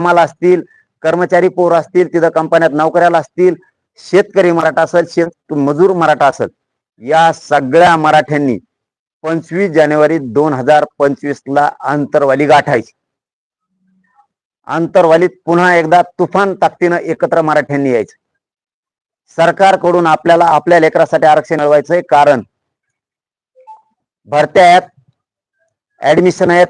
कामाला असतील कर्मचारी पोर असतील तिथं कंपन्यात नोकऱ्याला असतील शेतकरी मराठा असेल शेत मजूर मराठा असेल या सगळ्या मराठ्यांनी पंचवीस जानेवारी दोन हजार पंचवीस ला आंतरवाली गाठायची. आंतरवालीत पुन्हा एकदा तुफान ताकदीनं एकत्र मराठ्यांनी यायचं. सरकारकडून आपल्याला आपल्या लेकरासाठी आरक्षण मिळवायचंय कारण भरत्या आहेत ऍडमिशन आहेत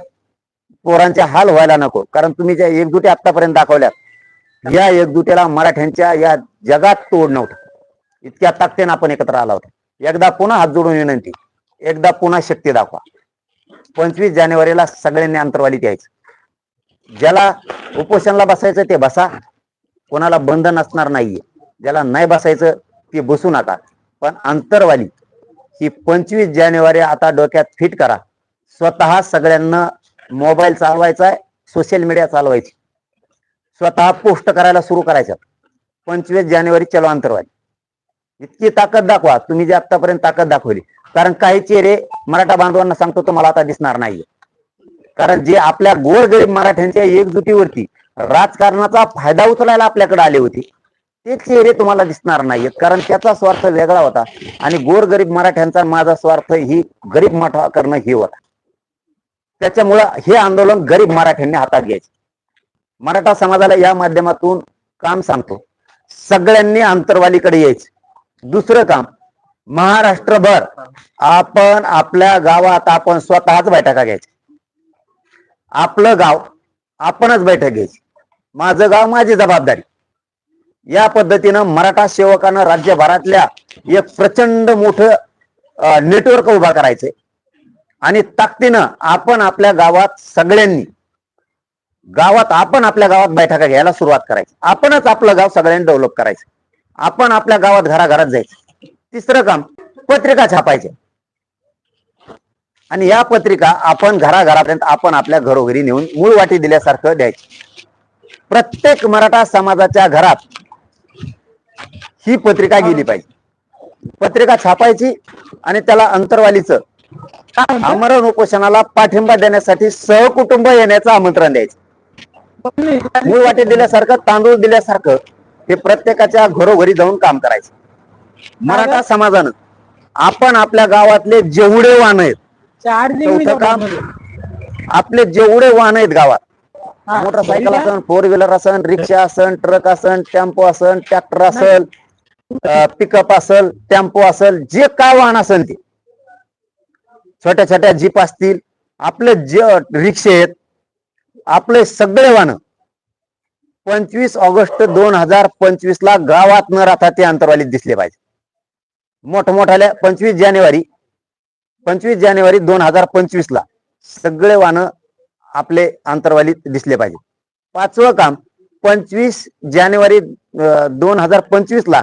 पोरांचे हाल व्हायला नको. कारण तुम्ही ज्या एकजुटी आतापर्यंत दाखवल्यात या एकजुटीला मराठ्यांच्या या जगात तोड नव्हतं. इतक्या ताकदीनं आपण एकत्र आला होता. एकदा पुन्हा हात जोडून विनंती एकदा पुन्हा शक्ती दाखवा. पंचवीस जानेवारीला सगळ्यांनी अंतरवालीत यायचं. ज्याला उपोषणला बसायचं ते बसा कोणाला बंधन असणार नाहीये. ज्याला नाही बसायचं ते बसू नका. पण अंतरवाली ही पंचवीस जानेवारी आता डोक्यात फिट करा. स्वतः सगळ्यांना मोबाईल चालवायचा आहे सोशल मीडिया चालवायची. स्वतः पोस्ट करायला सुरू करायच्यात पंचवीस जानेवारी चलो अंतरवाली. इतकी ताकद दाखवा. तुम्ही जे आतापर्यंत ताकद दाखवली. कारण काही चेहरे मराठा बांधवांना सांगतो तुम्हाला आता दिसणार नाहीये. कारण जे आपल्या गोरगरीब मराठ्यांच्या एकजुटीवरती राजकारणाचा फायदा उचलायला आपल्याकडे आले होते ते चेहरे तुम्हाला दिसणार नाहीयेत. कारण त्याचा स्वार्थ वेगळा होता आणि गोरगरीब मराठ्यांचा माझा स्वार्थ ही गरीब मठा करणं ही होता. त्याच्यामुळं हे आंदोलन गरीब मराठ्यांनी हातात घ्यायचे. मराठा समाजाला या माध्यमातून काम सांगतो. सगळ्यांनी आंतरवालीकडे यायचं. दुसरं काम महाराष्ट्रभर आपण आपल्या गावात आपण स्वतःच बैठका घ्यायच्या. आपलं गाव आपणच बैठक घ्यायची. माझं गाव माझी जबाबदारी. या पद्धतीनं मराठा सेवकानं राज्यभरातल्या एक प्रचंड मोठं नेटवर्क उभा करायचंय. आणि ताकदीनं आपण आपल्या गावात सगळ्यांनी गावात आपण आपल्या गावात बैठका घ्यायला सुरुवात करायची. आपणच आपलं गाव सगळ्यांनी डेव्हलप करायचं. आपण आपल्या गावात घराघरात जायचं. तिसरं काम पत्रिका छापायच्या. आणि या पत्रिका आपण घराघरापर्यंत आपण आपल्या घरोघरी नेऊन मूळ वाटी दिल्यासारखं द्यायची. प्रत्येक मराठा समाजाच्या घरात ही पत्रिका गेली पाहिजे. पत्रिका छापायची आणि त्याला अंतरवालीचं आमरण उपोषणाला पाठिंबा देण्यासाठी सहकुटुंब येण्याचं आमंत्रण द्यायचं. मूळ वाटी दिल्यासारखं तांदूळ दिल्यासारखं हे प्रत्येकाच्या घरोघरी जाऊन काम करायचं. मराठा समाजानं आपण आपल्या गावातले जेवढे वाहन आहेत चार्जिंग चौथं काम आपले जेवढे वाहन आहेत गावात मोटरसायकल असन फोर व्हीलर असन रिक्षा असन ट्रक असन टेम्पो असन ट्रॅक्टर असल पिकअप असल टेम्पो असल जे काय वाहन असेल ते. छोट्या छोट्या जीप असतील आपले जे रिक्षे आहेत आपले सगळे वाहन पंचवीस ऑगस्ट दोन हजार पंचवीस ला गावात न राहता ते अंतरवालीत दिसले पाहिजे. मोठमोठ्याल्या पंचवीस जानेवारी पंचवीस जानेवारी दोन हजार पंचवीस ला सगळे वाहन आपले अंतरवालीत दिसले पाहिजे. पाचवं काम पंचवीस जानेवारी दोन हजार पंचवीस ला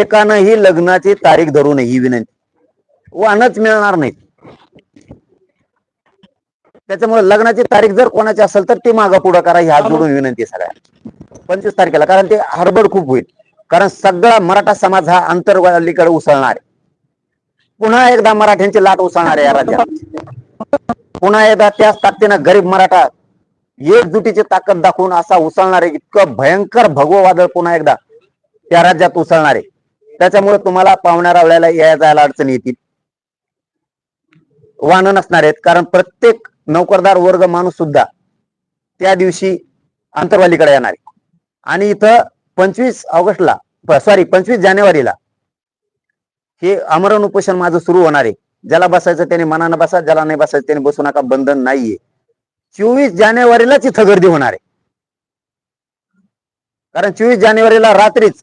एकानंही लग्नाची तारीख धरू नये ही विनंती. वाहनच मिळणार नाहीत. त्याच्यामुळे लग्नाची तारीख जर कोणाची असेल तर ती मागा पुढं करा ही हात जोडून विनंती सगळ्या पंचवीस तारखेला कारण ते हडबड खूप होईल. कारण सगळा मराठा समाज हा अंतरवालीकडे उसळणार आहे. पुन्हा एकदा मराठ्यांची लाट उसळणार आहे या राज्यात. पुन्हा एकदा त्याच ताकदीनं गरीब मराठा एकजुटीची ताकद दाखवून असा उसळणार आहे इतकं भयंकर भगवं वादळ पुन्हा एकदा त्या राज्यात उसळणार आहे. त्याच्यामुळे तुम्हाला पाहुण्या वेळेला यायला जायला अडचणी येतील. वाहन नसणार आहेत. कारण प्रत्येक नोकरदार वर्ग माणूस सुद्धा त्या दिवशी अंतरवालीकडे येणार आहे. आणि इथं पंचवीस ऑगस्टला सॉरी पंचवीस जानेवारीला हे आमरण उपोषण माझं सुरू होणार आहे. ज्याला बसायचं त्याने मनानं बसा ज्याला नाही बसायचं त्याने बसू नका बंधन नाहीये. चोवीस जानेवारीलाच इथं गर्दी होणार आहे. कारण चोवीस जानेवारीला रात्रीच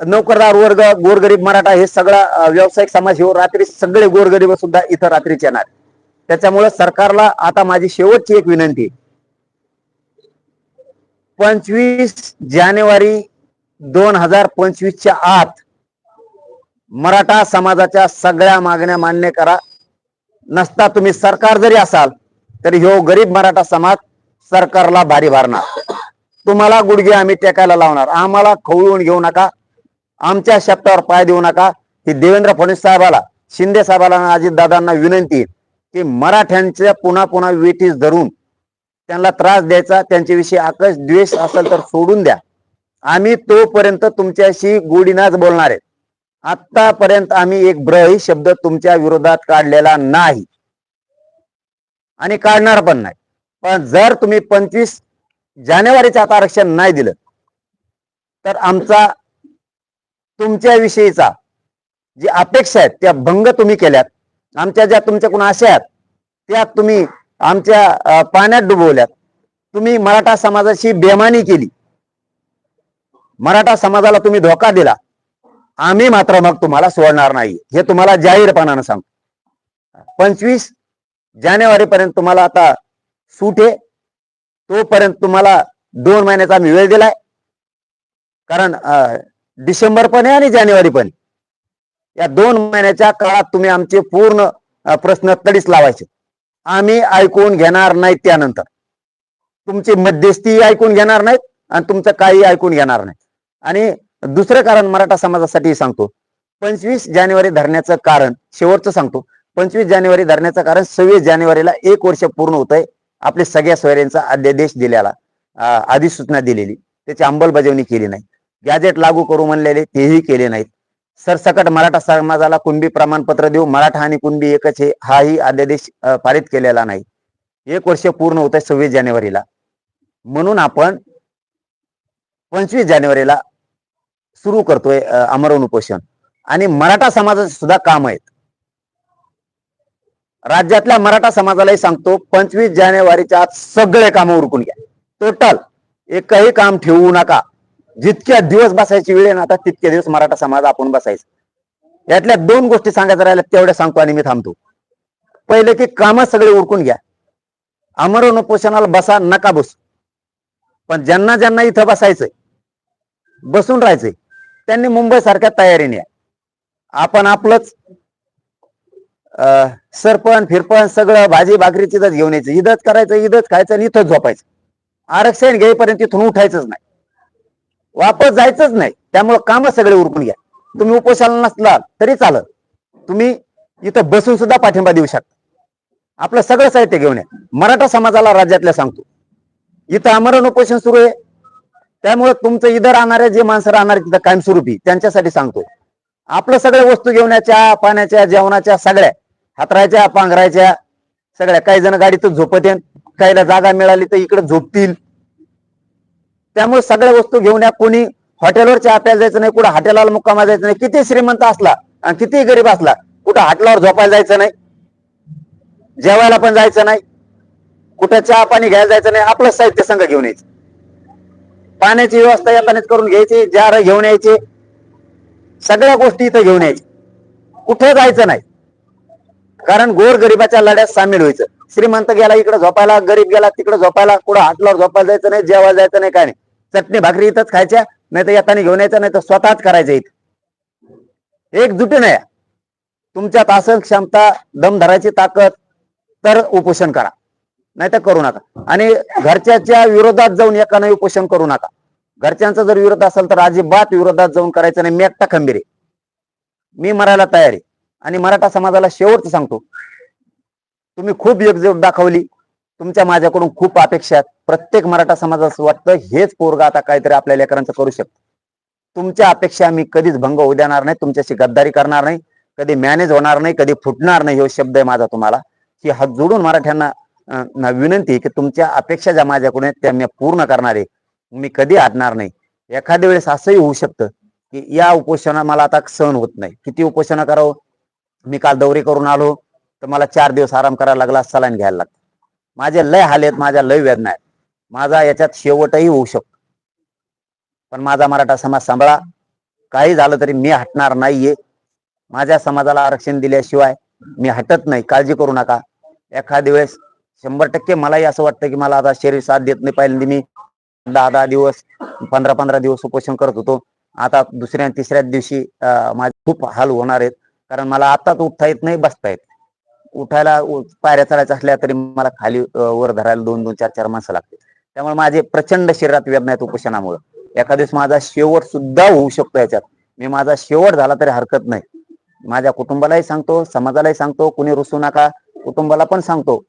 नोकरदार वर्ग गोरगरीब मराठा हे सगळा व्यावसायिक समाज हे रात्री सगळे गोरगरीब सुद्धा इथं रात्रीच येणार. त्याच्यामुळे सरकारला आता माझी शेवटची एक विनंती. पंचवीस जानेवारी दोन हजार पंचवीसच्या आत मराठा समाजाच्या सगळ्या मागण्या मान्य करा. नसता तुम्ही सरकार जरी असाल तरी ह्यो गरीब मराठा समाज सरकारला भारी भरणार. तुम्हाला गुडघे आम्ही टेकायला लावणार. आम्हाला खवळून घेऊ नका. आमच्या शब्दावर पाय देऊ नका. ही देवेंद्र फडणवीस साहेबाला शिंदे साहेबाला अजितदादांना विनंती की मराठ्यांच्या पुन्हा पुन्हा वेटीस धरून त्यांना त्रास द्यायचा त्यांच्याविषयी आकश द्वेष असेल तर सोडून द्या. आम्ही तोपर्यंत तुमच्याशी गोडीनाच बोलणार आहेत. आतापर्यंत आम्ही एक ब्रही शब्द तुमच्या विरोधात काढलेला नाही. आणि काढणार पण नाही. पण जर तुम्ही पंचवीस जानेवारीचं आता आरक्षण नाही दिलं तर आमचा तुमच्याविषयीचा जी अपेक्षा आहेत त्या भंग तुम्ही केल्यात. आमच्या ज्या तुमच्याकडून आशा आहेत त्या तुम्ही आमच्या पाण्यात डुबवल्यात. तुम्ही मराठा समाजाची बेमानी केली. मराठा समाजाला तुम्ही धोका दिला. आम्ही मात्र मग तुम्हाला सोडणार नाही. हे तुम्हाला जाहीरपणानं सांगतो. पंचवीस जानेवारी पर्यंत तुम्हाला आता सूट आहे. तोपर्यंत तुम्हाला दोन महिन्याचा आम्ही वेळ दिलाय. कारण डिसेंबर पण आहे आणि जानेवारी पण या दोन महिन्याच्या काळात तुम्ही आमचे पूर्ण प्रश्न तडीच लावायचे. आम्ही ऐकून घेणार नाही त्यानंतर. तुमची मध्यस्थी ऐकून घेणार नाहीत आणि तुमचं काही ऐकून घेणार नाही आणि दुसरं कारण मराठा समाजासाठी सांगतो. पंचवीस जानेवारी धरण्याचं कारण शेवटचं सांगतो. पंचवीस जानेवारी धरण्याचं कारण सव्वीस जानेवारीला एक वर्ष पूर्ण होत आहे आपल्या सगळ्या सोयऱ्यांचा अध्यादेश दिलेला अधिसूचना दिलेली. त्याची अंमलबजावणी केली नाही. गॅजेट लागू करू म्हणलेले तेही केले नाहीत. सरसकट मराठा समाजाला कुणबी प्रमाणपत्र देऊ मराठा आणि कुणबी एकच हे हाही अध्यादेश पारित केलेला नाही. एक वर्ष पूर्ण होत आहे सव्वीस जानेवारीला. म्हणून आपण पंचवीस जानेवारीला सुरू करतोय अं, आमरण उपोषण. आणि मराठा समाजाचे सुद्धा काम आहेत. राज्यातल्या मराठा समाजालाही सांगतो पंचवीस जानेवारीच्या आत सगळे कामं उरकून घ्या. टोटल एकही काम ठेवू नका. जितक्या दिवस बसायची वेळ आहे ना आता तितके दिवस मराठा समाज आपण बसायचं. यातल्या दोन गोष्टी सांगायच्या राहिल्या तेवढ्या सांगतो आणि मी थांबतो. पहिले की कामं सगळे उरकून घ्या. अमरण उपोषणाला बसा नका बसू. पण ज्यांना ज्यांना इथं बसायचंय बसून राहायचंय त्यांनी मुंबई सारख्या तयारीने या. आपण आपलंच अं, सरपण फिरपण सगळं भाजी भाकरीची इथंच घेऊन यायचं. इथंच करायचं इथंच खायचं आणि इथंच झोपायचं. आरक्षण घेईपर्यंत इथून उठायचंच नाही. वापस जायचंच नाही. त्यामुळे काम सगळे उरकून घ्या. तुम्ही उपोषणाला नसला तरी चालत तुम्ही इथं बसून सुद्धा पाठिंबा देऊ शकता. आपलं सगळं साहित्य घेऊन या. मराठा समाजाला राज्यातल्या सांगतो. इथं आमरण उपोषण सुरू आहे. त्यामुळे तुमचं इथं राहणारे जे माणसं राहणार तिथं कायमस्वरूपी त्यांच्यासाठी सांगतो. आपलं सगळ्या वस्तू घेऊन पाण्याच्या जेवणाच्या सगळ्या. हातरायच्या पांघरायच्या सगळ्या. काही जण गाडीतच झोपत येईन काहीला जागा मिळाली तर इकडे झोपतील. त्यामुळे सगळ्या वस्तू घेऊन या. कोणी हॉटेलवर चहा प्यायला जायचं नाही कुठं हॉटेलाला मुक्कामा जायचं नाही. किती श्रीमंत असला आणि किती गरीब असला कुठं हॉटेलावर झोपायला जायचं नाही जेवायला पण जायचं नाही कुठं चहा पाणी घ्यायला जायचं नाही आपलं साहित्य संघ घेऊन यायचं. पाण्याची व्यवस्था येतानाच करून घ्यायची जार घेऊन यायचे. सगळ्या गोष्टी इथं घेऊन यायच्या कुठे जायचं नाही. कारण गोर गरिबाच्या लढ्यात सामील व्हायचं. श्रीमंत गेला इकडे झोपायला गरीब गेला तिकडे झोपायला कुठं हाटलावर झोपायला जायचं नाही जेवायला जायचं नाही काय नाही. चटणी भाकरी इथंच खायच्या नाही तर येताना घेऊन यायचं नाही तर स्वतःच करायचं इथं. एकजुटीने या. तुमच्यात असेल क्षमता दम धरायची ताकद तर उपोषण करा. नाही तर करू नका. आणि घरच्याच्या विरोधात जाऊन एकाने उपोषण करू नका. घरच्यांचा जर विरोध असेल तर अजिबात विरोधात जाऊन करायचं नाही. मी एकटा खंबीर आहे. मी मरायला तयार आहे. आणि मराठा समाजाला शेवटचं सांगतो. तुम्ही खूप एकजूट दाखवली. तुमच्या माझ्याकडून खूप अपेक्षा आहेत. प्रत्येक मराठा समाजाचं वाटतं हेच पोरगा आता काहीतरी आपल्या लेकरांचं करू शकतो. तुमच्या अपेक्षा मी कधीच भंग होऊ देणार नाही तुमच्याशी गद्दारी करणार नाही कधी मॅनेज होणार नाही कधी फुटणार नाही हे शब्द आहे माझा तुम्हाला. की हात जोडून मराठ्यांना विनंती की तुमच्या अपेक्षा ज्या माझ्याकडून आहेत त्या मी पूर्ण करणार आहे. मी कधी हटणार नाही. एखाद्या वेळेस असंही होऊ शकतं की या उपोषणा मला आता सहन होत नाही. किती उपोषणा करावं? मी काल दौरे करून आलो तर मला चार दिवस आराम करायला लागला सलाईन घ्यायला लागतं. माझे लय हाल आहेत माझ्या लय वेदना आहेत. माझा याच्यात शेवटही होऊ शकतो. पण माझा मराठा समाज सांभाळा. काही झालं तरी मी हटणार नाहीये. माझ्या समाजाला आरक्षण दिल्याशिवाय मी हटत नाही. काळजी करू नका. एखाद्या वेळेस शंभर टक्के मलाही असं वाटतं की मला आता शरीर साथ देत नाही. पहिल्यांदा मी दहा दहा दिवस पंधरा पंधरा दिवस उपोषण करत होतो. आता दुसऱ्या तिसऱ्या दिवशी माझे खूप हाल होणार आहेत. कारण मला आताच उठता येत नाही बसता येत उठायला पायऱ्या चढायच्या असल्या तरी मला खाली वर धरायला दोन दोन चार चार माणसं लागते त्यामुळे माझे प्रचंड शरीरात वेदना आहेत उपोषणामुळे. एखाद्या माझा शेवट सुद्धा होऊ शकतो याच्यात. मी माझा शेवट झाला तरी हरकत नाही. माझ्या कुटुंबालाही सांगतो समाजालाही सांगतो कुणी रुसू नका कुटुंबाला पण सांगतो.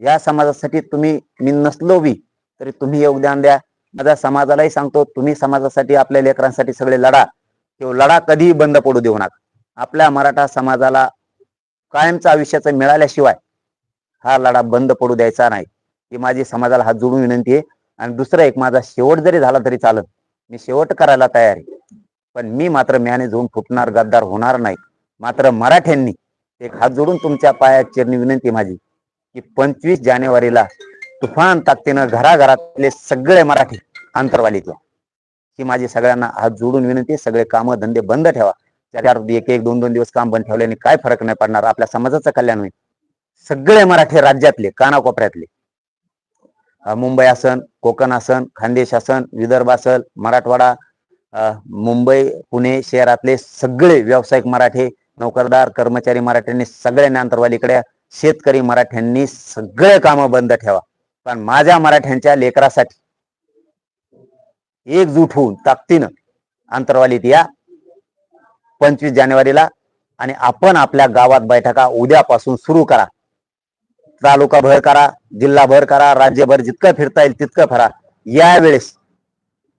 या समाजासाठी तुम्ही मी नसलो बी तरी तुम्ही योगदान द्या. माझ्या समाजालाही सांगतो तुम्ही समाजासाठी आपल्या लेकरांसाठी सगळे लढा. तो लढा कधीही बंद पडू देऊ नका. आपल्या मराठा समाजाला कायमचा आयुष्याचं मिळाल्याशिवाय हा लढा बंद पडू द्यायचा नाही. ही माझी समाजाला हात जोडून विनंती आहे. आणि दुसरं एक माझा शेवट जरी झाला तरी चालत मी शेवट करायला तयार आहे. पण मी मात्र म्याने जाऊन फुटणार गद्दार होणार नाही. मात्र मराठ्यांनी एक हात जोडून तुमच्या पायात चिरणी विनंती माझी की पंचवीस जानेवारीला तुफान ताकदीनं घराघरातले सगळे मराठी अंतरवालीत ही माझी सगळ्यांना हात जोडून विनंती सगळे कामं धंदे बंद ठेवा. चार एक एक दोन दोन दिवस काम बंद ठेवल्याने काय फरक नाही पडणार? आपल्या समाजाचं कल्याण होईल. सगळे मराठी राज्यातले कानाकोपऱ्यातले. मुंबई असन कोकण असन खानदेश असन विदर्भ असल मराठवाडा मुंबई पुणे शहरातले सगळे व्यावसायिक मराठे नोकरदार कर्मचारी मराठ्यांनी सगळ्यांनी अंतरवालीकडे शेतकरी मराठ्यांनी सगळे कामं बंद ठेवा. पण माझ्या मराठ्यांच्या लेकरासाठी एकजूट होऊन ताकदीनं अंतरवालीत या. पंचवीस जानेवारीला आणि आपण आपल्या गावात बैठका उद्यापासून सुरू करा. तालुका भर करा जिल्हा भर करा राज्यभर जितकं फिरता येईल तितकं फिरा यावेळेस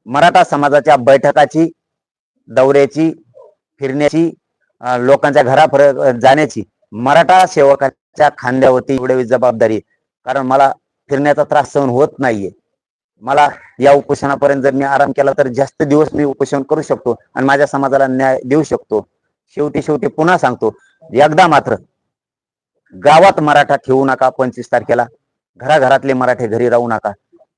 मराठा समाजाच्या बैठकाची दौऱ्याची फिरण्याची लोकांच्या घराफर जाण्याची मराठा सेवकाच्या खांद्यावरती एवढी जबाबदारी कारण मला फिरण्याचा त्रास सहन होत नाहीये. मला या उपोषणापर्यंत जर मी आराम केला तर जास्त दिवस मी उपोषण करू शकतो आणि माझ्या समाजाला न्याय देऊ शकतो. शेवटी शेवटी पुन्हा सांगतो एकदा मात्र गावात मराठा ठेवू नका पंचवीस तारखेला. घराघरातले मराठे घरी राहू नका.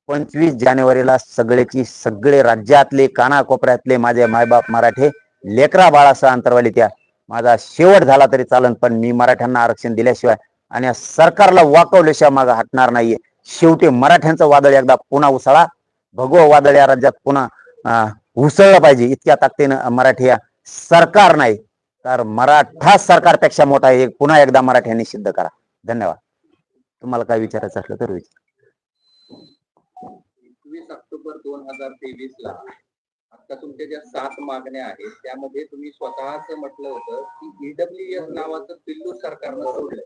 पंचवीस जानेवारीला सगळेची सगळे राज्यातले कानाकोपऱ्यातले माझे मायबाप मराठे लेकरा बाळासह अंतरवाली त्या माझा शेवट झाला तरी चालन पण मी मराठ्यांना आरक्षण दिल्याशिवाय आणि सरकारला वाकवल्याशिवाय माझा हटणार नाहीये. शेवटी मराठ्यांचं वादळ एकदा पुन्हा उसळा. भगव वादळ या राज्यात पुन्हा उसळलं पाहिजे. इतक्या ताकदीनं मराठी सरकार नाही तर मराठा सरकारपेक्षा मोठा आहे पुन्हा एकदा मराठ्यांनी सिद्ध करा. धन्यवाद. तुम्हाला काय विचारायचं असलं तर विचार. एकवीस ऑक्टोबर दोन हजार तेवीस ला आता तुमच्या ज्या सात मागण्या आहेत त्यामध्ये तुम्ही स्वतःच म्हटलं होतं की ईडब्ल्यू एस नावाचं पिल्लू सरकारनं सोडलं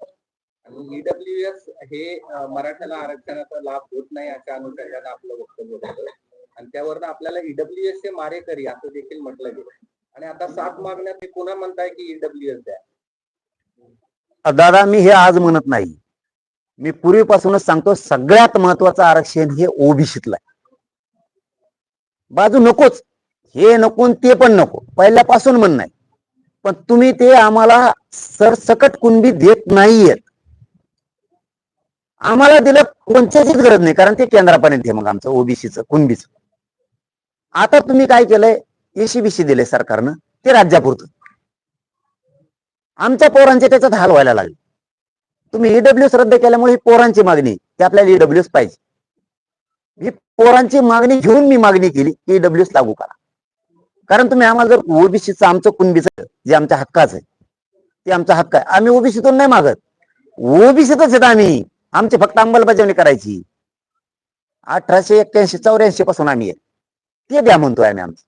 ईडब्ल्यू एस हे मराठ्याला आरक्षणाचा लाभ होत नाही अशा अनुषंगाने आपलं वक्तव्य होतं. आणि त्यावरनं आपल्याला ईडब्ल्यू एस चे मारेकरी असं देखील म्हटलं गेलं. आणि आता सात मागण्या ते पुन्हा म्हणताय की ईडब्ल्यू एस द्या. दादा मी हे आज म्हणत नाही. मी पूर्वीपासूनच सांगतो सगळ्यात महत्वाचं आरक्षण हे ओबीसीतलं आहे. बाजू नकोच. हे नको ते पण नको. पहिल्यापासून म्हण नाही पण तुम्ही ते आम्हाला सरसकट कुणबी देत नाहीयेत. आम्हाला दिलं कोणत्याचीच गरज नाही कारण ते केंद्रापर्यंत आहे मग आमचं ओबीसीचं कुणबीच. आता तुम्ही काय केलंय? एसीबीसी दिले सरकारनं ते राज्यापुरतं. आमच्या पोरांचे त्याच्यात हाल व्हायला लागले. तुम्ही ईडब्ल्यूस रद्द केल्यामुळे ही पोरांची मागणी आहे, की आपल्याला ईडब्ल्यूस पाहिजे. ही पोरांची मागणी घेऊन मी मागणी केली की ईडब्ल्यूस लागू करा. कारण तुम्ही आम्हाला जर ओबीसीचं आमचं कुणबीचं जे आमच्या हक्काचं आहे ते आमचा हक्क आहे. आम्ही ओबीसीतून नाही मागत. ओबीसीतच आहेत आम्ही. आमची फक्त अंमलबजावणी करायची. अठराशे एक्क्याऐंशी चौऱ्याऐंशी पासून आम्ही आहे. ते द्या म्हणतोय आम्ही आमचं.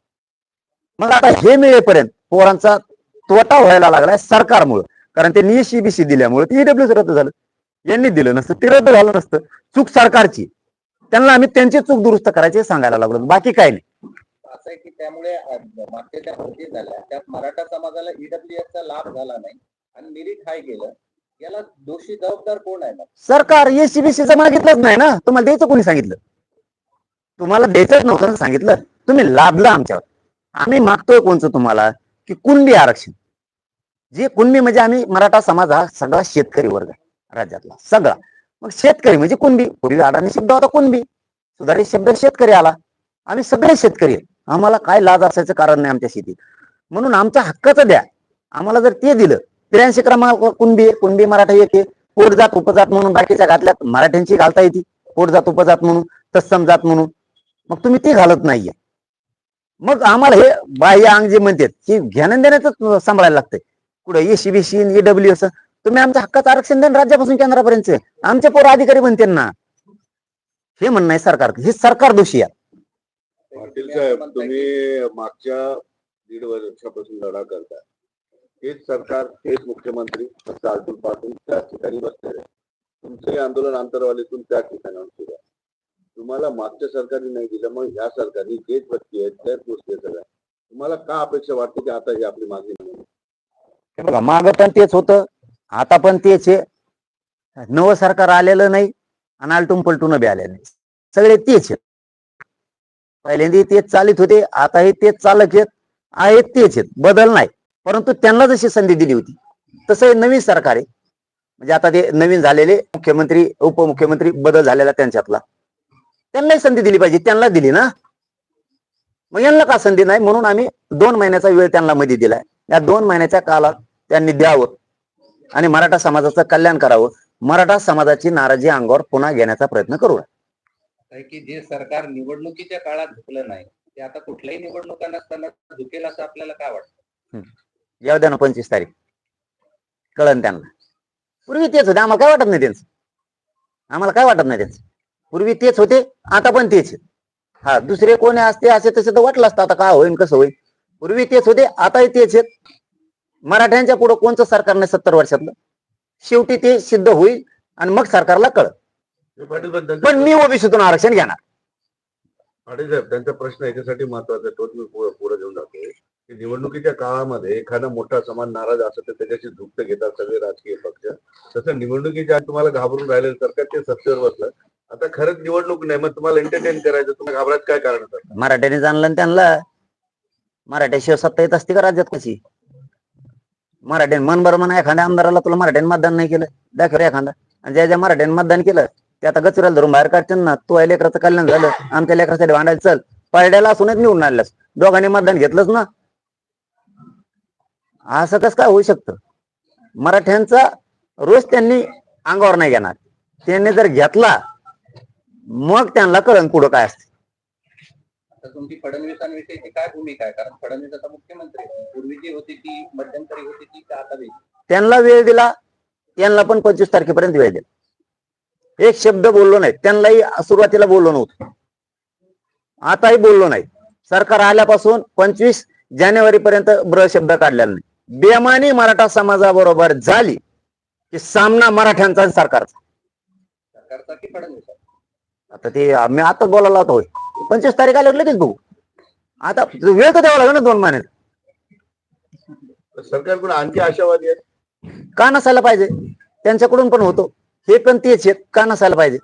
मग आता हे मिळेपर्यंत पोरांचा तोटा व्हायला लागलाय सरकारमुळं. कारण ते निशीबीसी दिल्यामुळे ते ईडब्ल्यूच रद्द झालं. यांनी दिलं नसतं ते रद्द झालं नसतं. चूक सरकारची. त्यांना आम्ही त्यांची चूक दुरुस्त करायची सांगायला लागलो. बाकी काय नाही. असं आहे की त्यामुळे मागच्या ज्या भरती झाल्या त्यात मराठा समाजाला ईडब्ल्यूएस लाभ झाला नाही. आणि निरीट हाय गेलं याला दोषी जबाबदार कोण आहे मग? सरकार एसीबीसीचं मागितलंच नाही ना? तुम्हाला द्यायचं कोणी सांगितलं? तुम्हाला द्यायचंच नव्हतं सांगितलं? तुम्ही लाभलं आमच्यावर. आम्ही मागतोय कोणचं तुम्हाला? की कुणबी आरक्षण. जे कुणबी म्हणजे आम्ही मराठा समाज हा सगळा शेतकरी वर्ग राज्यातला सगळा. मग शेतकरी म्हणजे कुणबी? पूर्वी अडाणी शब्द होता कुणबी. सुधारित शब्द शेतकरी आला. आम्ही सगळे शेतकरी आम्हाला काय लाज असायचं कारण नाही आमच्या शेतीत. म्हणून आमच्या हक्काचं द्या. आम्हाला जर ते दिलं त्र्याऐंशी क्रमांक कुणबी आहे, कुणबी मराठा एक आहे. पोटजात उपजात म्हणून बाकीच्या घातल्यात. मराठ्यांची घालता येते. पोटजात उपजात म्हणून तत्सम जात म्हणून. मग तुम्ही ती घालत नाहीये. मग आम्हाला हे बाह्य अंग जे म्हणतात हे घेणं देण्याच सांभाळायला लागतंय. कुठं एसीबीसी ईडब्ल्यू एस तुम्ही आमच्या हक्काचं आरक्षण द्या राज्यापासून केंद्रापर्यंत आमचे पोर अधिकारी म्हणते ना. हे म्हणणं आहे सरकार हे सरकार दोषी आहे. पाटील तुम्ही साहेब तुम्ही मागच्या दीड वर्षापासून लढा करताय. तेच सरकार तेच मुख्यमंत्री चालतून पासून त्याच ठिकाणी बसलेले तुमचंही आंदोलन आंतरवालीतून त्या ठिकाणाहून सुरू आहे. तुम्हाला मागच्या सरकारने नाही दिलं मग ह्या सरकारने जेच व्यक्ती आहेत त्याच गोष्टी सगळ्या तुम्हाला का अपेक्षा वाटते की आता ही आपली मागणी नाही? बघा माग पण तेच होतं आता पण तेच आहे. नवं सरकार आलेलं नाही आणि आलटून पलटून बी आलेलं नाही. सगळे तेच आहेत. पहिल्यांदा तेच चालित होते आताही तेच चालक आहेत आहेत तेच आहेत. बदल नाही. परंतु त्यांना जशी संधी दिली होती तसं हे नवीन सरकार आहे. म्हणजे आता ते नवीन झालेले मुख्यमंत्री उपमुख्यमंत्री बदल झालेला त्यांच्यातला. त्यांनाही संधी दिली पाहिजे त्यांना दिली ना. मग यांना का संधी नाही? म्हणून आम्ही दोन महिन्याचा वेळ त्यांना मध्ये दिलाय. या दोन महिन्याच्या काळात त्यांनी द्यावं आणि मराठा समाजाचं कल्याण करावं. मराठा समाजाची नाराजी अंगावर पुन्हा घेण्याचा प्रयत्न करू की जे सरकार निवडणुकीच्या काळात झुकलं नाही ते आता कुठल्याही निवडणुका नसताना झुकेल असं आपल्याला काय वाटतं? येऊ द्या ना पंचवीस तारीख. कळन त्यांना. पूर्वी तेच होते. आम्हाला काय वाटत नाही त्यांचं? आम्हाला काय वाटत नाही त्यांचं? पूर्वी तेच होते आता पण तेच आहेत. हा दुसरे कोणी असते असे तसे तर वाटलं असतं. आता काय होईल कसं होईल पूर्वी तेच होते आताही तेच आहेत. मराठ्यांच्या पुढे कोणचं सरकार नाही सत्तर वर्षातलं? शेवटी ते सिद्ध होईल आणि मग सरकारला कळ पण मी ओबीसीतून आरक्षण घेणार. त्यांचा प्रश्न याच्यासाठी महत्त्वाचा आहे. तोच मी पुढे घेऊन जातोय की निवडणुकीच्या काळामध्ये एखादा मोठा समान नाराज असेल तर त्याच्याशी झुकत घेतात सगळे राजकीय पक्ष. तसं निवडणुकीच्या तुम्हाला घाबरून राहिलेलं सरकार ते सत्तेवर बसलं. आता खरंच निवडणूक नाही मग तुम्हाला एंटरटेन करायचं तुम्हाला घाबरायचं काय कारण मराठ्याने जाणलं आणि त्यांना मराठ्याशिवाय सत्ता येत असते का राज्यात कशी? मराठ्याने मन बरं म्हणा एखाद्या आमदाराला तुला मराठ्याने मतदान नाही केलं दाखव एखादा. आणि ज्या ज्या मराठ्याने मतदान केलं ते आता गचुऱ्याला धरून बाहेर काढतील ना. तो या लेकराचं कल्याण झालं आमच्या लेकरासाठी भांडायला चल. पडड्याला असूनच निवडून आणल्यास दोघांनी मतदान घेतलंच ना. असं कसं काय होऊ शकतं? मराठ्यांचा रोज त्यांनी अंगावर नाही घेणार. त्यांनी जर घेतला मग त्यांना कळण पुढं काय असते? तुमची फडणवीसांविषयीची काय भूमिका आहे? कारण फडणवीस आता मुख्यमंत्री. पूर्वी जी होती ती मध्यंतरी होती ती आता? त्यांना वेळ दिला त्यांना पण पंचवीस तारखेपर्यंत वेळ दिला. एक शब्द बोललो नाही. त्यांनाही सुरुवातीला बोललो नव्हतं. आताही बोललो नाही. सरकार आल्यापासून पंचवीस जानेवारी पर्यंत ब्र शब्द काढलेला नाही. बेमानी मराठा समाजाबरोबर झाली की सामना मराठ्यांचा सरकारचा. आता ते मी आता बोलायला होतो होय. पंचवीस तारीख आल्यावर लगेच बघू. आता वेळ तर द्यावा लागेल ना दोन महिन्यात. सरकारकडून आणखी आशावादी आहेत? का नसायला पाहिजे? त्यांच्याकडून पण होतो. हे पण तेच आहेत. का नसायला पाहिजे?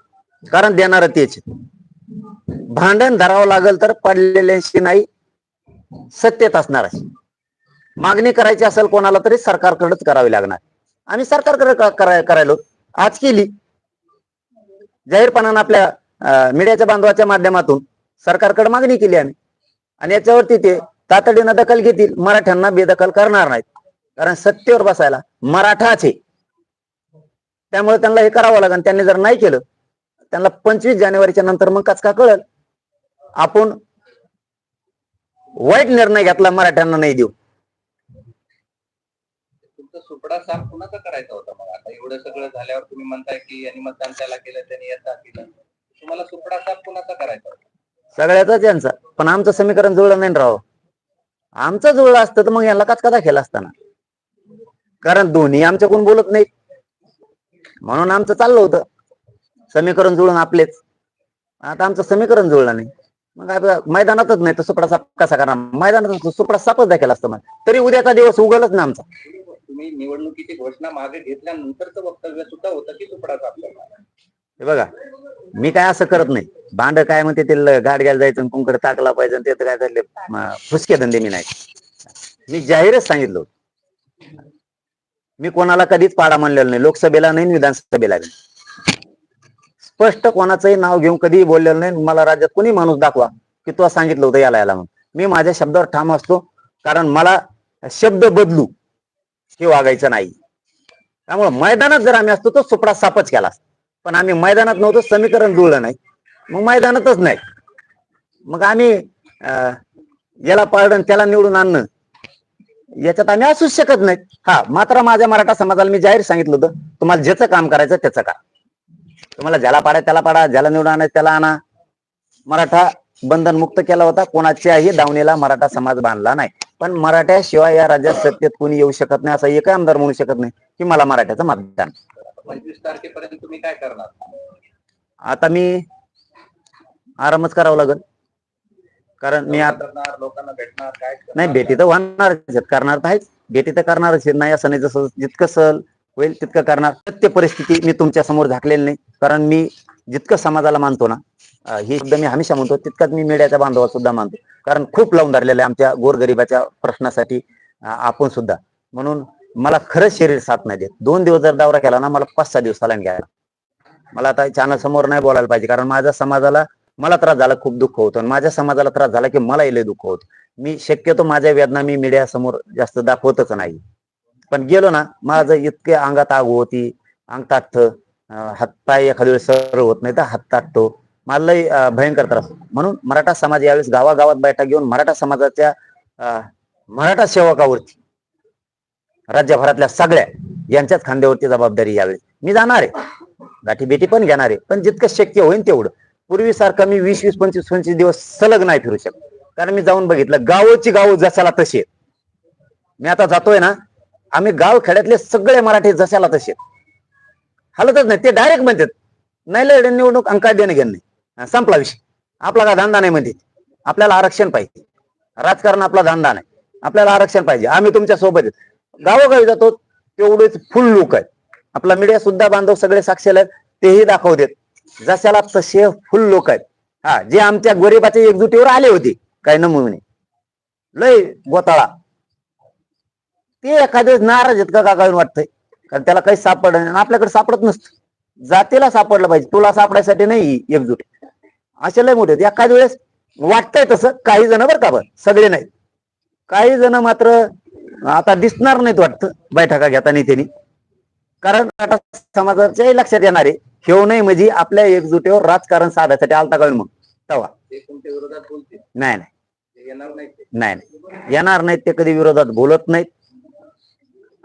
कारण देणार तेच भांडण धरावं लागेल तर पडलेल्यांशी नाही. सत्तेत असणार आहे. मागणी करायची असेल कोणाला तरी सरकारकडेच करावी लागणार. आम्ही सरकारकडे करायलो. आज केली. जाहीरपणानं आपल्या मीडियाच्या बांधवाच्या माध्यमातून सरकारकडे मागणी केली आम्ही. आणि याच्यावरती ते तातडीनं दखल घेतील. मराठ्यांना बेदखल करणार नाहीत. कारण सत्तेवर बसायला मराठाच आहे. त्यामुळे त्यांना हे करावं लागेल. त्यांनी जर नाही केलं त्यांना पंचवीस जानेवारीच्या नंतर मग कचका कळल? आपण वाईट निर्णय घेतला मराठ्यांना नाही देऊ. तुमचा साफ कुणाचा करायचा होता मग? आता एवढं सगळं झाल्यावर तुम्ही म्हणताय की यांनी मतदान त्याला केलं त्यांनी याचा केलं. तुम्हाला सुपडा साफ कुणाचा करायचा होता? सगळ्याचाच यांचा. पण आमचं समीकरण जुळलं नाही ना राव. आमचं जुळलं असतं तर मग यांना काच कदा दाखल असताना? कारण दोन्ही आमच्याकडून बोलत नाहीत. म्हणून आमचं चाललं होतं. समीकरण जुळून आपलेच. आता आमचं समीकरण जुळलं नाही. मग आता मैदानातच नाही तर सुपडा साप कसा करणार? मैदानात सुपडा सापच दाखल असतं मग. तरी उद्याचा दिवस उगलच ना आमचा. तुम्ही निवडणुकीची घोषणा मागे घेतल्यानंतरचं वक्तव्य सुद्धा होतं की तुकडा हे बघा मी काय असं करत नाही. भांड काय म्हणते ते ल- गाड घ्यायला जायचं आणि कुंकड टाकला पाहिजे आणि ते तर काय झाले फुसके धंदे मी नाही. मी जाहीरच सांगितलं होतं. मी कोणाला कधीच पाडा मानलेला नाही. लोकसभेला नाही विधानसभेला नाही. स्पष्ट कोणाचंही नाव घेऊन कधीही बोललेलं नाही. मला राज्यात कोणी माणूस दाखवा की तुला सांगितलं होतं याला याला म्हणून. मी माझ्या शब्दावर ठाम असतो कारण मला शब्द बदलू. हे वागायचं नाही. त्यामुळे मैदानात जर आम्ही असतो तर सुपडा सापच केला पण आम्ही मैदानात नव्हतो समीकरण जुळलं नाही. मग मैदानातच नाही. मग आम्ही अं, याला पाळण त्याला निवडून आणणं. याच्यात आम्ही असूच शकत नाही. हा मात्र माझ्या मराठा समाजाला मी जाहीर सांगितलं होतं तुम्हाला ज्याचं काम करायचं त्याचं करा. तुम्हाला ज्याला पाडा त्याला पाडा ज्याला निवडून आणायचं त्याला आणा. मराठा बंधन मुक्त केला होता. कोणाच्याही दावणीला मराठा समाज बांधला नाही. पण मराठ्याशिवाय या राज्यात सत्तेत कोणी येऊ शकत नाही असा एक आमदार म्हणू शकत नाही की मला मराठ्याचं मतदान. पंचवीस तारखेपर्यंत तुम्ही काय करणार? आता मी आरामच करावं लागेल. कारण मी आता लोकांना भेटणार काय? नाही भेटी तर होणारच आहेत, करणार तर आहेच. भेटी तर करणारच आहेत. नाही असं नाही जसं जितकं सहल होईल तितकं करणार. सत्य परिस्थिती मी तुमच्यासमोर झाकलेली नाही. कारण मी जितकं समाजाला मानतो ना हे सुद्धा मी हमेशा म्हणतो तितकाच मी मीडियाच्या बांधवात सुद्धा मानतो. कारण खूप लावून धरलेलं आहे आमच्या गोरगरिबाच्या प्रश्नासाठी आपण सुद्धा. म्हणून मला खरंच शरीर साथ नाही देत. दोन दिवस जर दौरा केला ना मला पाच सहा दिवस सलाईन घ्यायला. मला आता चॅनल समोर नाही बोलायला पाहिजे. कारण माझ्या समाजाला मला त्रास झाला खूप दुःख होतं. आणि माझ्या समाजाला त्रास झाला की मला इले दुःख होतं. मी शक्यतो माझ्या वेदना मी मीडिया समोर जास्त दाखवतच नाही. पण गेलो ना माझं इतके अंगात आग होती. अंग ताटतं हात हातपाय एखाद्या वेळेस सरळ होत नाही तर हात ताटतो मला भयंकर त्रास म्हणून मराठा समाज यावेळेस गावागावात बैठक घेऊन मराठा समाजाच्या मराठा सेवकावरती राज्यभरातल्या सगळ्या यांच्याच खांद्यावरती जबाबदारी यावेळेस. मी जाणार आहे. गाठी बेटी पण घेणार आहे. पण जितकं शक्य होईल तेवढं. पूर्वीसारखं मी वीस वीस पंचवीस पंचवीस दिवस सलग नाही फिरू शकत. कारण मी जाऊन बघितलं गावची गाव जशाला तशी मी आता जातोय ना आम्ही गाव खेड्यातले सगळे मराठी जशाला तसे हलतच नाही. ते डायरेक्ट म्हणतात नाही लढ निवडणूक अंका देणं घेणं नाही. संपला विषय. आपला काय धंदा नाही म्हणते आपल्याला आरक्षण पाहिजे. राजकारण आपला धंदा नाही. आपल्याला आरक्षण पाहिजे. आम्ही तुमच्यासोबत आहेत. गावोगावी जातो तेवढेच फुल लोक आहेत. आपला मीडिया सुद्धा बांधव सगळे साक्षीला आहेत. तेही दाखवतात जशाला तसे फुल लोक आहेत. हा जे आमच्या गरीबाच्या एकजुटीवर आले होते. काही नमुने लय गोताळा ते एखादे नाराज आहेत का काय वाटतंय. कारण त्याला काही सापड आपल्याकडे सापडत नसतं. जातीला सापडलं पाहिजे. तुला सापडायसाठी नाही एकजूट. असे लय मोठे आहेत. एखाद्या वेळेस वाटतंय तसं काही जण बरं का बरं सगळे नाहीत. काही जण मात्र आता दिसणार नाहीत वाटतं बैठका घेताना त्यांनी कारण मराठा समाजाच्याही लक्षात येणार आहे ठेव नाही म्हणजे आपल्या एकजुटीवर राजकारण साधायसाठी आलता काय मग? तवा. नाही नाही नाही. येणार नाहीत ते कधी विरोधात बोलत नाहीत.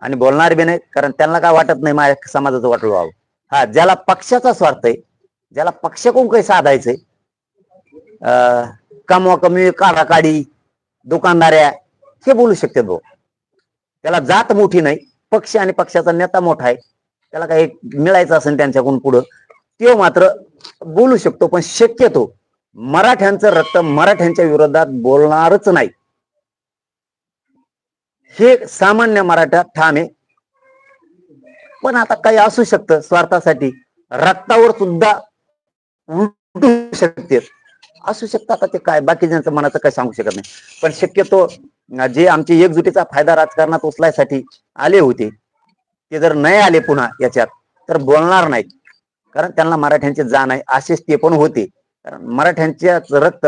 आणि बोलणार बी नाहीत कारण त्यांना काय वाटत नाही माझ्या समाजाचं वाटलं व्हावं. हा ज्याला पक्षाचा स्वार्थ आहे ज्याला पक्षाकडून काही साधायचंय कमवा कमी काढा काढी दुकानदाऱ्या हे बोलू शकते भाऊ. त्याला जात मोठी नाही पक्ष आणि पक्षाचा नेता मोठा आहे. त्याला काही मिळायचं असेल त्यांच्याकडून पुढं तो मात्र बोलू शकतो पण शक्यतो मराठ्यांचं रक्त मराठ्यांच्या विरोधात बोलणारच नाही. हे सामान्य मराठा ठाम आहे. पण आता काही असू शकतं स्वार्थासाठी रक्तावर सुद्धा उलटू शकते. असू शकतं. आता ते काय? बाकीच्यांचं मनाचं काय सांगू शकत नाही. पण शक्यतो जे आमची एकजुटीचा फायदा राजकारणात उचलायसाठी आले होते ते जर नाही आले पुन्हा याच्यात तर बोलणार नाहीत. कारण त्यांना मराठ्यांचे जाण आहे असेच ते पण होते. कारण मराठ्यांच्या रक्त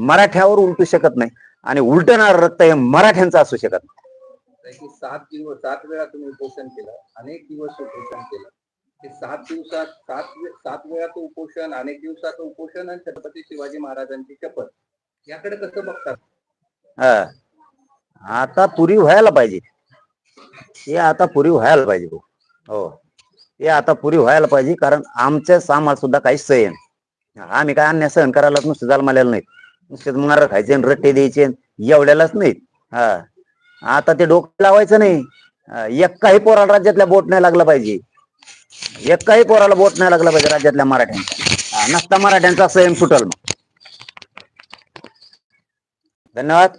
मराठ्यावर उलटू शकत नाही. आणि उलटणार रक्त हे मराठ्यांचं असू शकत नाही. सात दिवस सात वेळा तुम्ही उपोषण केलं अनेक दिवस उपोषण केलं. सात दिवसात सात सात वेळाचं उपोषण अनेक दिवसाचं उपोषण आणि छत्रपती शिवाजी महाराजांची शपथ. याकडे कसं बघतात? हा. आता पुरी व्हायला पाहिजे. हे आता पुरी व्हायला पाहिजे भाऊ. हो. हे आता पुरी व्हायला पाहिजे कारण आमच्या सामाज सुद्धा काही सहन आम्ही काय अन्य सहन करायला नुसतं जन्मालेलं नाही नुसतेच मार खायचे आणि रट्टे द्यायचे एवढ्यालाच नाहीत. हा. आता ते डोकं लावायचं नाही. एक काही पोराला राज्यातल्या बोट नाही लागला पाहिजे. एकाही पोराला बोट नाही लागला पाहिजे राज्यातल्या मराठ्यांचा. नसता मराठ्यांचा संयम सुटल मग धन्यवाद.